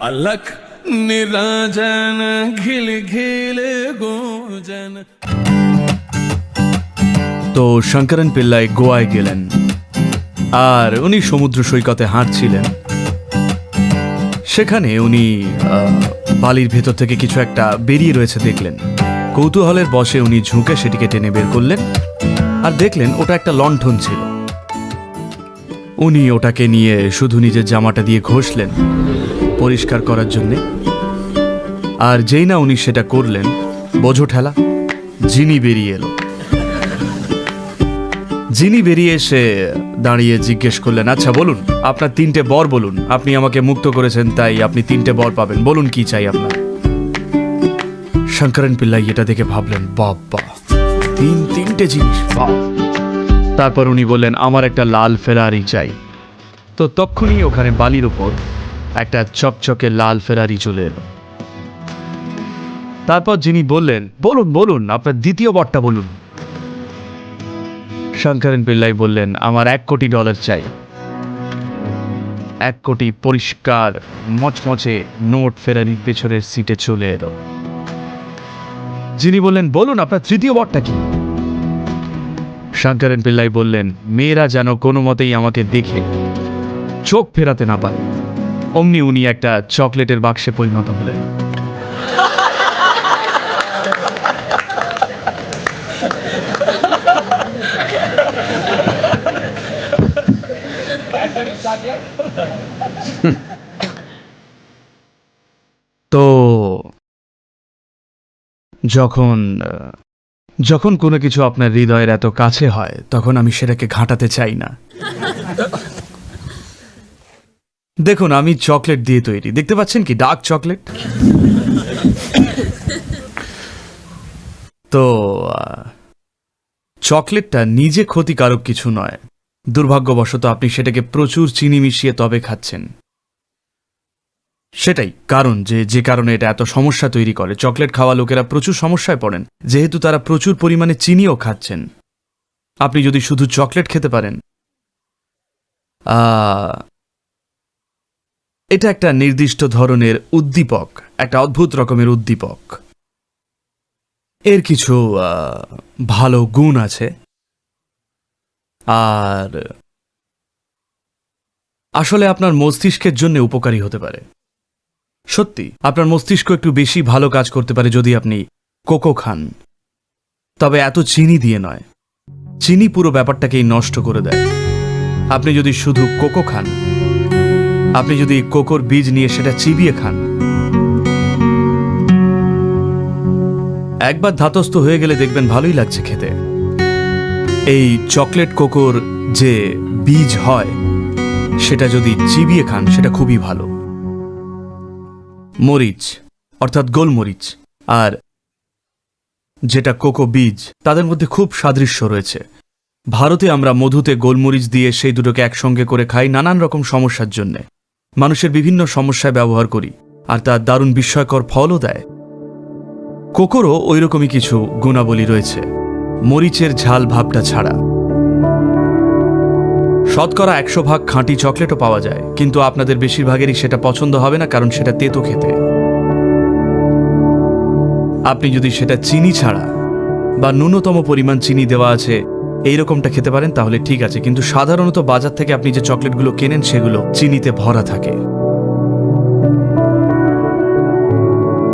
अलख निराजन घिल घिल गोजन তো শঙ্করন পিল্লাই গোয়ায় গেলেন আর উনি সমুদ্র সৈকতে হাঁটছিলেন সেখানে উনি আহ, বালির ভেতর থেকে কিছু একটা বেরিয়ে রয়েছে দেখলেন কৌতূহলের বসে উনি ঝুঁকে সেটিকে টেনে বের করলেন আর দেখলেন ওটা একটা লণ্ঠন ছিল উনি ওটাকে নিয়ে শুধু নিজের জামাটা দিয়ে ঘষলেন পরিষ্কার করার জন্যে। আর যেই না উনি সেটা করলেন, বোঝো ঠেলা জিনি বেরিয়ে এলো। যিনি বেরিয়ে এসে দাঁড়িয়ে জিজ্ঞেস করলেন আচ্ছা বলুন, আপনার তিনটে বর বলুন, আপনি আমাকে মুক্ত করেছেন, তাই আপনি তিনটে বর পাবেন, বলুন কি চাই আপনার? শঙ্করন পিল্লাই এটা দেখে ভাবলেন বাবা তিন, তিনটে জিনিস তারপর উনি বললেন, আমার একটা লাল ফেরারি চাই। তো তক্ষুনি ওখানে বালির উপর একটা চকচকে লাল ফেরারি চলে এলো। তারপর যিনি বললেন, বলুন বলুন, আপনার দ্বিতীয় বরটা বলুন। শঙ্করন পিল্লাই বললেন, আমার এক কোটি ডলার চাই। এক কোটি পরিষ্কার, মচমচে নোট ফেরারির পেছনের সিটে চলে এলো। যিনি বললেন, বলুন, আপনার তৃতীয় বরটা কি? শঙ্করেন পিল্লাই বললেন, মেয়েরা যেন কোনো মতেই আমাকে দেখে চোখ ফেরাতে না পারে। অমনি উনি একটা চকলেটের বাক্সে পরিণত হলেন। তো, যখন যখন কোনো কিছু আপনার হৃদয়ের এত কাছে হয়, তখন আমি সেটাকে ঘাঁটাতে চাই না। দেখুন, আমি চকলেট দিয়ে তৈরি। দেখতে পাচ্ছেন কি? Dark chocolate. তো চকলেটটা নিজে ক্ষতিকারক কিছু নয়। দুর্ভাগ্যবশত আপনি সেটাকে প্রচুর চিনি মিশিয়ে তবে খাচ্ছেন। সেটাই কারণ যে যে কারণে এটা এত সমস্যা তৈরি করে। চকলেট খাওয়া লোকেরা প্রচুর সমস্যায় পড়েন, যেহেতু তারা প্রচুর পরিমাণে চিনিও খাচ্ছেন। আপনি যদি শুধু চকলেট খেতে পারেন এটা একটা নির্দিষ্ট ধরনের উদ্দীপক, একটা অদ্ভুত রকমের উদ্দীপক। এর কিছু ভালো গুণ আছে। আর আসলে আপনার মস্তিষ্কের জন্য উপকারী হতে পারে। সত্যি, আপনার মস্তিষ্ক একটু বেশি ভালো কাজ করতে পারে যদি আপনি কোকো খান। তবে এত চিনি দিয়ে নয়। চিনি পুরো ব্যাপারটাকেই নষ্ট করে দেয়। আপনি যদি শুধু কোকো খান আপনি যদি কোকোর বীজ নিয়ে সেটা চিবিয়ে খান। একবার ধাতস্থ হয়ে গেলে দেখবেন ভালোই লাগছে খেতে। এই চকলেট কোকোর যে বীজ হয়, সেটা যদি চিবিয়ে খান, সেটা খুবই ভালো। মরিচ, অর্থাৎ গোলমরিচ আর যেটা কোকো বীজ, তাদের মধ্যে খুব সাদৃশ্য রয়েছে। ভারতে আমরা মধুতে গোলমরিচ দিয়ে সেই দুটোকে একসঙ্গে করে খাই নানান রকম সমস্যার জন্যে। মানুষের বিভিন্ন সমস্যায় ব্যবহার করি, আর তার দারুণ বিস্ময়কর ফলও দেয়। কোকোরও ওইরকমই কিছু গুণাবলী রয়েছে, মরিচের ঝাল ভাবটা ছাড়া। শতকরা একশো ভাগ খাঁটি চকলেটও পাওয়া যায়, কিন্তু আপনাদের বেশিরভাগেরই সেটা পছন্দ হবে না কারণ সেটা তেতো খেতে। আপনি যদি সেটা চিনি ছাড়া বা ন্যূনতম পরিমাণ চিনি দেওয়া আছে এই রকমটা খেতে পারেন, তাহলে ঠিক আছে। কিন্তু সাধারণত বাজার থেকে আপনি যে চকলেটগুলো কেনেন, সেগুলো চিনিতে ভরা থাকে।